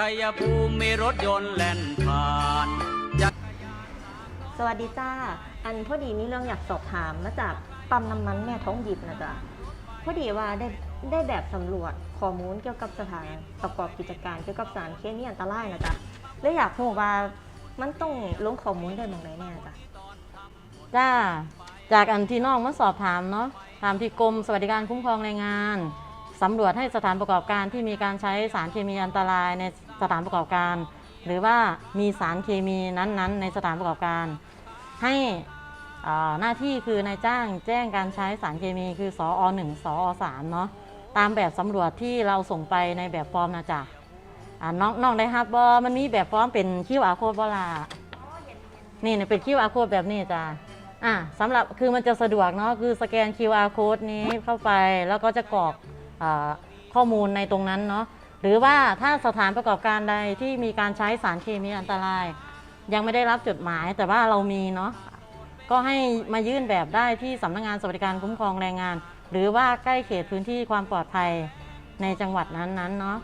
ชัยภูมิมีรถยนต์แล่นผ่านสวัสดีจ้า อันพอดีมีเรื่องอยากสอบถามมาจากปั๊มน้ำมันแม่ท้องหยิบนะจ๊ะพอดีว่าได้ได้แบบสำรวจข้อมูลเกี่ยวกับสถานประกอบกิจการเกี่ยวกับสารเคมีอันตรายนะจ๊ะเลยอยากรู้ว่ามันต้องลงข้อมูลได้หมองไหนแน่จ๊ะจ้า จากอันที่น้องมาสอบถามเนาะถามที่กรมสวัสดิการคุ้มครองแรงงานสำรวจให้สถานประกอบการที่มีการใช้สารเคมีอันตรายใน สถานประกอบการ หรือว่ามีสารเคมีนั้นๆ ในสถานประกอบการ ให้อ่าหน้าที่คือนายจ้างแจ้งการใช้สารเคมีคือสออ1สอ3เนาะตามแบบสำรวจที่เราส่งไปในแบบฟอร์มนะจ๊ะน้องน้องได้ฮับบอมันมีแบบฟอร์มเป็นคิวอาโคดบลานี่เนี่เป็นคิวอาโคดแบบนี้จ้ะอะสำหรับคือมันจะสะดวกเนาะคือสแกน QR code นี้เข้าไปแล้วก็จะกรอกอข้อมูลในตรงนั้นเนาะ หรือว่าถ้าสถานประกอบการใดที่มีการใช้สารเคมีอันตราย ยังไม่ได้รับจดหมาย แต่ว่าเรามีเนาะก็ให้มายื่นแบบได้ที่สำนักงานสวัสดิการคุ้มครองแรงงาน หรือว่าใกล้เขตพื้นที่ความปลอดภัยในจังหวัดนั้นๆเนาะ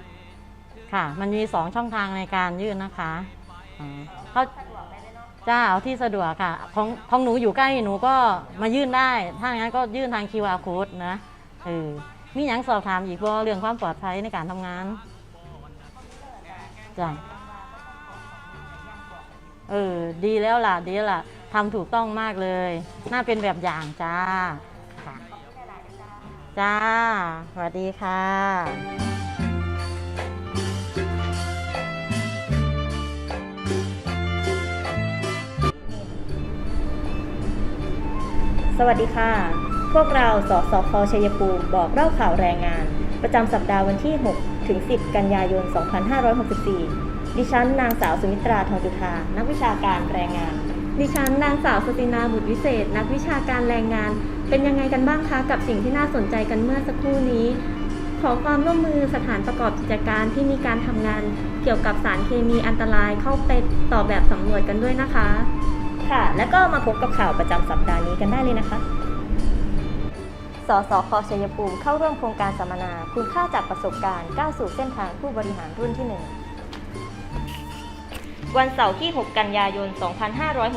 ค่ะ มันมี2ช่องทางในการยื่นนะคะอ่าเขาจ้าเอาที่สะดวกค่ะของของหนูอยู่ใกล้หนูก็มายื่นได้ ถ้างั้นก็ยื่นทาง QR code นะเออ มีหยังสอบถามอีกบ่เรื่องความปลอดภัยในการทำงานจ้ะเออ ดีแล้วล่ะ ดีแล้วล่ะทำถูกต้องมากเลย น่าเป็นแบบอย่างจ้าค่ะจ้า สวัสดีค่ะสวัสดีค่ะ วกเราสสคชัยภูมิบอกเล่าข่าวแรงงาน ประจำสัปดาห์วันที่ 6 ถึง 10 กันยายน 2564 ดิฉันนางสาวสุมิตราทองจุธา นักวิชาการแรงงาน ดิฉันนางสาวสตินาบุตรวิเศษ นักวิชาการแรงงาน เป็นยังไงกันบ้างคะกับสิ่งที่น่าสนใจกันเมื่อสักครู่นี้ ขอความร่วมมือสถานประกอบกิจการที่มีการทำงาน เกี่ยวกับสารเคมีอันตรายเข้าไปต่อแบบสำรวจกันด้วยนะคะ ค่ะ แล้วก็มาพบกับข่าวประจำสัปดาห์นี้กันได้เลยนะคะ สสคชัยภูมิเข้าร่วมโครงการสัมมนาคุณค่าจากประสบการณ์ก้าวสู่เส้นทางผู้บริหารรุ่นที่ 1 วันเสาร์ที่ 6 กันยายน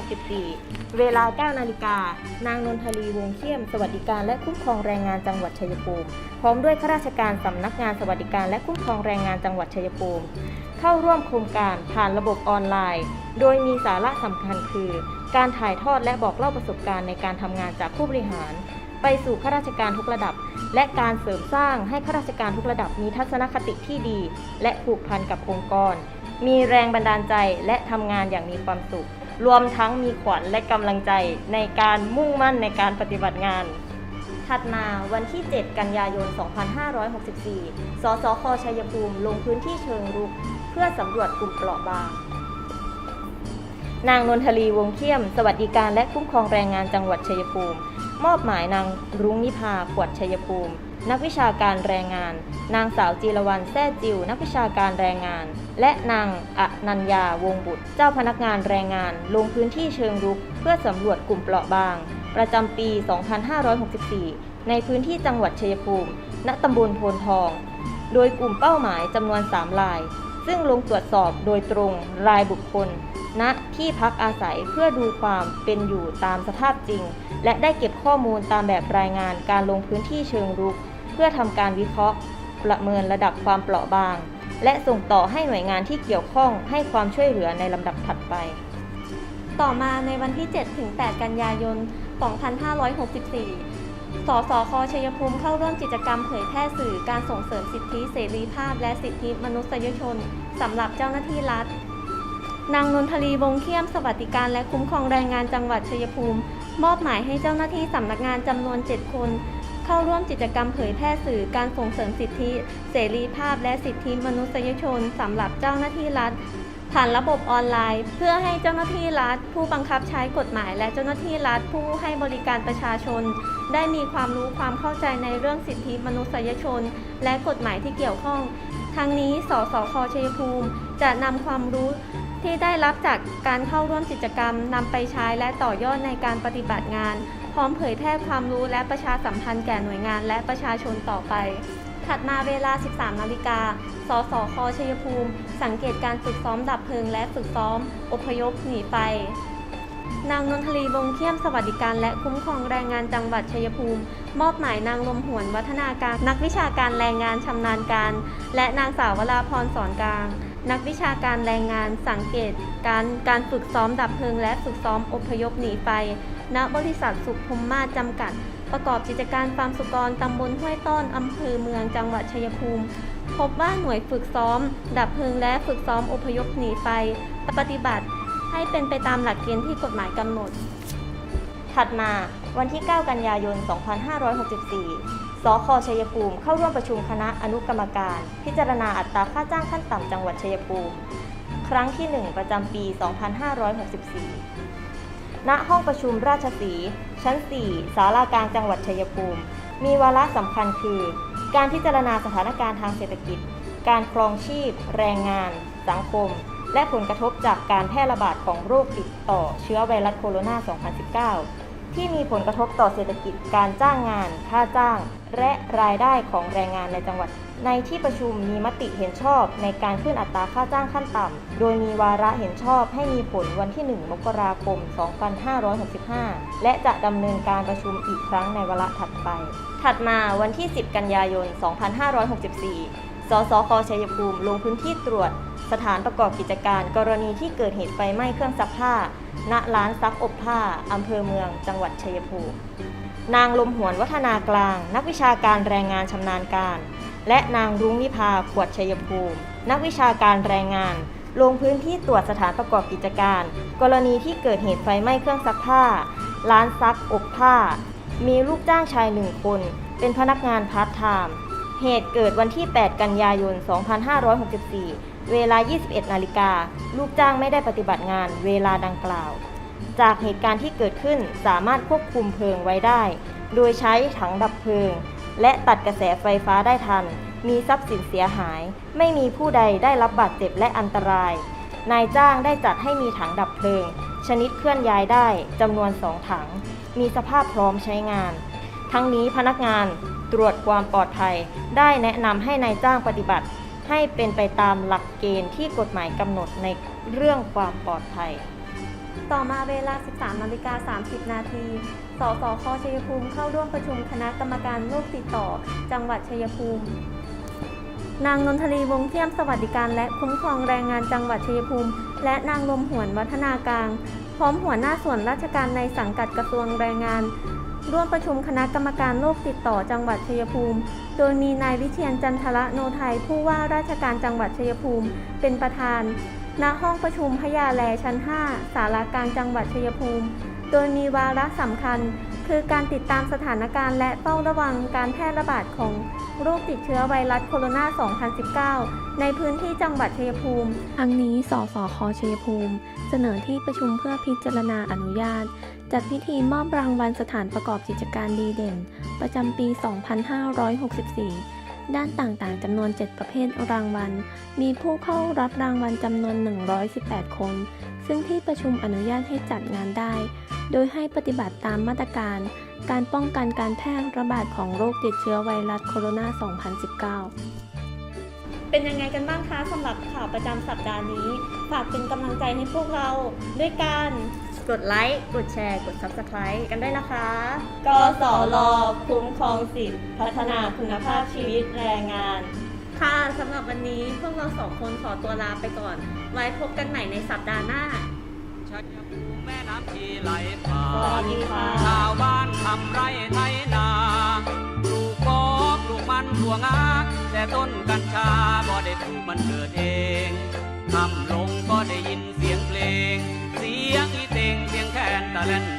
2564 เวลา 9 นาฬิกา นางนนทลีวงเขี้ยม สวัสดิการและคุ้มครองแรงงานจังหวัดชัยภูมิ พร้อมด้วยข้าราชการสำนักงานสวัสดิการและคุ้มครองแรงงานจังหวัดชัยภูมิ เข้าร่วมโครงการผ่านระบบออนไลน์ โดยมีสาระสำคัญคือ การถ่ายทอดและบอกเล่าประสบการณ์ในการทำงานจากผู้บริหาร ไปสู่ข้าราชการทุกระดับ และการเสริมสร้างให้ข้าราชการทุกระดับมีทัศนคติที่ดี และผูกพันกับองค์กร มีแรงบันดาลใจและทำงานอย่างมีความสุข รวมทั้งมีขวัญและกำลังใจในการมุ่งมั่นในการปฏิบัติงานถัดมาวันที่ 7 กันยายน 2564 สสคชัยภูมิ ลงพื้นที่เชิงรุก เพื่อสำรวจกลุ่มเปราะบาง นางนนทลีวงเขี้ยม สวัสดิการและคุ้มครองแรงงานจังหวัดชัยภูมิ มอบหมายนางรุ้งนิพาขวดชัยภูมิ นักวิชาการแรงงาน นางสาวจีรวรรณแซ่จิว นักวิชาการแรงงาน และนางอนัญญาวงบุตร เจ้าพนักงานแรงงาน ลงพื้นที่เชิงรุก เพื่อสำรวจกลุ่มเปราะบาง ประจำปี 2564 ในพื้นที่จังหวัดชัยภูมิ ณตำบลโพนทอง โดยกลุ่มเป้าหมายจำนวน 3 ราย ซึ่งลงตรวจสอบโดยตรงรายบุคคล ณที่พักอาศัยเพื่อดูความเป็นอยู่ตามสภาพจริง และได้เก็บข้อมูลตามแบบรายงานการลงพื้นที่เชิงรุก เพื่อทำการวิเคราะห์ ประเมินระดับความเปราะบาง และส่งต่อให้หน่วยงานที่เกี่ยวข้องให้ความช่วยเหลือในลำดับถัดไป ต่อมาในวันที่7ถึง8กันยายน 2564สสคชัยภูมิเข้าร่วมกิจกรรมเผยแพร่สื่อการส่งเสริมสิทธิเสรีภาพและสิทธิมนุษยชนสำหรับเจ้าหน้าที่รัฐ นางนนทลีวงเขี้ยม สวัสดิการและคุ้มครองแรงงานจังหวัดชัยภูมิ มอบหมายให้เจ้าหน้าที่สำนักงานจำนวน 7 คน เข้าร่วมกิจกรรมเผยแพร่สื่อการส่งเสริมสิทธิ เสรีภาพและสิทธิมนุษยชนสำหรับเจ้าหน้าที่รัฐ ผ่านระบบออนไลน์ เพื่อให้เจ้าหน้าที่รัฐ ผู้บังคับใช้กฎหมาย และเจ้าหน้าที่รัฐผู้ให้บริการประชาชน ได้มีความรู้ความเข้าใจในเรื่องสิทธิมนุษยชน และกฎหมายที่เกี่ยวข้อง ทั้งนี้ สสคชัยภูมิ จะนำความรู้ที่ได้รับจากการเข้าร่วมกิจกรรมนำไปใช้และต่อยอดในการปฏิบัติงาน พร้อมเผยแพร่ความรู้และประชาสัมพันธ์แก่หน่วยงานและประชาชนต่อไป ถัดมาเวลา 13 นาฬิกา สสคชัยภูมิ สังเกตการฝึกซ้อมดับเพลิงและฝึกซ้อม อพยพหนีไฟ นางนนทลีวงเขียมสวัสดิการและคุ้มครองแรงงานจังหวัดชัยภูมิ มอบหมายนางลมหวนวัฒนาการ นักวิชาการแรงงานชำนาญการ และนางสาววราพรสอนกลาง นักวิชาการแรงงานสังเกต การการฝึกซ้อมดับเพลิง และฝึกซ้อมอพยพหนีไฟณบริษัทสุขุมมาจำกัด ประกอบกิจการฟาร์มสุกรตำบลห้วยต้อนอำเภอเมืองจังหวัดชัยภูมิ พบว่าหน่วยฝึกซ้อม ดับเพลิงและฝึกซ้อมอพยพหนีไฟปฏิบัติ ให้เป็นไปตามหลักเกณฑ์ที่กฎหมายกำหนด ถัดมาวันที่ 9 กันยายน 2564 สคชัยภูมิเข้าร่วมประชุมคณะอนุกรรมการ พิจารณาอัตราค่าจ้างขั้นต่ำจังหวัดชัยภูมิ ครั้งที่ 1 ประจำปี 2564 ณ ห้องประชุมราชสีห์ชั้น4สารากลางจังหวัดชัยภูมิ มีวาระสำคัญคือ การพิจารณาสถานการณ์ทางเศรษฐกิจ การครองชีพ แรงงาน สังคม และผลกระทบจากการแพร่ระบาดของโรคติดต่อเชื้อไวรัสโคโรนา 2019 ที่มีผลกระทบต่อเศรษฐกิจการจ้างงาน ค่าจ้าง และรายได้ของแรงงานในจังหวัด ในที่ประชุมมีมติเห็นชอบในการขึ้นอัตราค่าจ้างขั้นต่ำ โดยมีวาระเห็นชอบให้มีผลวันที่ 1 มกราคม 2565 และจะดำเนินการประชุมอีกครั้งในวาระถัดไป ถัดมาวันที่ 10 กันยายน 2564 สสคชัยภูมิลงพื้นที่ตรวจ สถานประกอบกิจการกรณีที่เกิดเหตุไฟไหม้เครื่องซักผ้า ณ ร้านซักอบผ้า อำเภอเมือง จังหวัดชัยภูมิ นางลมหวนวัฒนากลาง นักวิชาการแรงงานชำนาญการ และนางรุ้งนิพาขวดชัยภูมิ นักวิชาการแรงงาน ลงพื้นที่ตรวจสถานประกอบกิจการ กรณีที่เกิดเหตุไฟไหม้เครื่องซักผ้า ร้านซักอบผ้า มีลูกจ้างชายหนึ่งคน เป็นพนักงานพาร์ทไทม์ เหตุเกิดวันที่ 8 กันยายน 2564 เวลา 21 นาฬิกา ลูกจ้างไม่ได้ปฏิบัติงานเวลาดังกล่าว จากเหตุการณ์ที่เกิดขึ้นสามารถควบคุมเพลิงไว้ได้ โดยใช้ถังดับเพลิง และตัดกระแสไฟฟ้าได้ทัน มีทรัพย์สินเสียหาย ไม่มีผู้ใดได้รับบาดเจ็บและอันตราย นายจ้างได้จัดให้มีถังดับเพลิง ชนิดเคลื่อนย้ายได้จำนวนสองถัง มีสภาพพร้อมใช้งาน ทั้งนี้พนักงานตรวจความปลอดภัย ได้แนะนำให้นายจ้างปฏิบัติ ให้เป็นไปตามหลักเกณฑ์ที่กฎหมายกำหนดในเรื่องความปลอดภัย ต่อมาเวลา 13นาฬิกา30 นาที สสคชัยภูมิเข้าร่วมประชุมคณะกรรมการโรคติดต่อ จังหวัดชัยภูมิ นางนนทลีวงเทียมสวัสดิการและคุ้มครองแรงงานจังหวัดชัยภูมิ และนางลมหวนวัฒนากลาง พร้อมหัวหน้าส่วนราชการในสังกัดกระทรวงแรงงาน ร่วมประชุมคณะกรรมการโรคติดต่อจังหวัดชัยภูมิ โดยมีนายวิเชียนจันทระโนไทยผู้ว่าราชการจังหวัดชัยภูมิ เป็นประธาน ณ ห้องประชุมพญาแลชั้น5สารากลางจังหวัดชัยภูมิ โดยมีวาระสำคัญ คือการติดตามสถานการณ์และเฝ้าระวังการแพร่ระบาดของโรคติดเชื้อไวรัสโคโรนา 2019 ในพื้นที่จังหวัดชัยภูมิ ทั้งนี้ สสคชัยภูมิ เสนอที่ประชุมเพื่อพิจารณาอนุญาต จัดพิธีมอบรางวัลสถานประกอบกิจการดีเด่น ประจำปี 2564 ด้านต่างๆจำนวน 7 ประเภทรางวัล มีผู้เข้ารับรางวัลจำนวน 118 คน ซึ่งที่ประชุมอนุญาตให้จัดงานได้ โดยให้ปฏิบัติตามมาตรการ การป้องกันการแพร่ระบาดของโรคติดเชื้อไวรัสโคโรนา 2019เป็นยังไงกันบ้างคะสำหรับข่าวประจำสัปดาห์นี้ ฝากเป็นกำลังใจให้พวกเราด้วยการ กดไลค์ กดแชร์ กด Subscribe กันด้วยนะคะ กสรคุ้มครองสิทธิพัฒนาคุณภาพชีวิตแรงงาน ค่ะสำหรับวันนี้พวกเราสองคนขอตัวลาไปก่อน ไว้พบกันใหม่ในสัปดาห์หน้า ชัยภูมิแม่น้ำชีไหลผ่าสวัสนดีค่ะ ชาวบ้านทำไรไถนาปลูกกอบปลูกมันถั่วงาแต่ต้นกัญชาบ่ได้ปลูกมันเกิดเอง ท